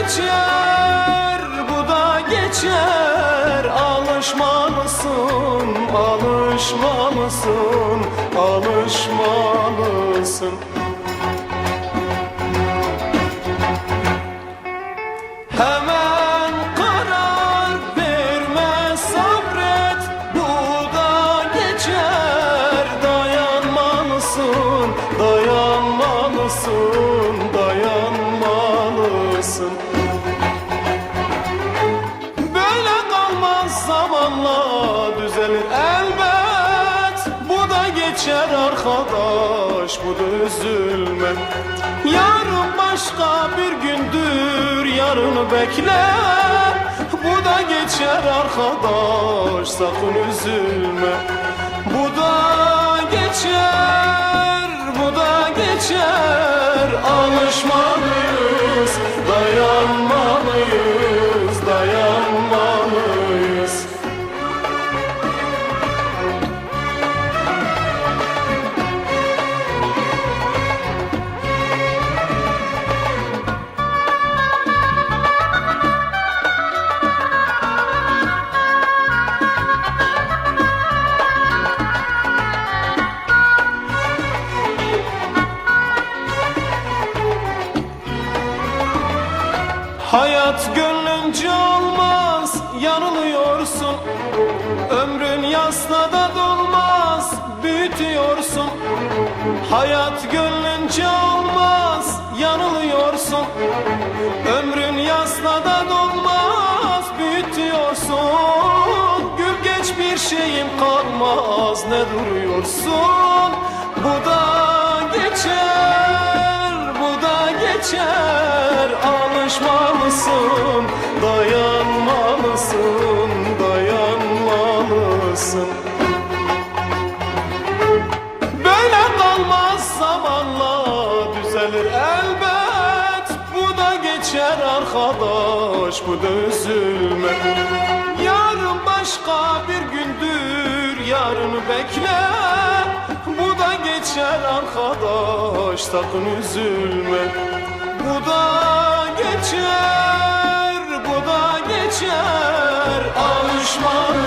geçer, bu da geçer. Alışmalısın, alışmalısın, alışmalısın. Hemen karar verme sabret Bu da geçer. Dayanmalısın, dayanmalısın dayanmalısın Böyle kalmaz zamanla düzelir elbet. Bu da geçer arkadaş bu da üzülme. Yarın başka bir gündür yarını bekle. Bu da geçer arkadaş sakın üzülme. Bu da geçer bu da geçer. Alışmalıyız Hayat gönlünce olmaz yanılıyorsun. Ömrün yasla da dolmaz büyütüyorsun. Hayat gönlünce olmaz yanılıyorsun. Ömrün yasla da dolmaz büyütüyorsun. Gül geç bir şeyim kalmaz ne duruyorsun? Bu da geçer bu da geçer Alışmalısın dayanmalısın dayanmalısın Böyle kalmaz zamanla düzelir elbet. Bu da geçer arkadaş bu da üzülme. Yarın başka bir gündür yarını bekle. Bu da geçer arkadaş sakın üzülme. Bu da geçer bu da geçer. Alışmalısın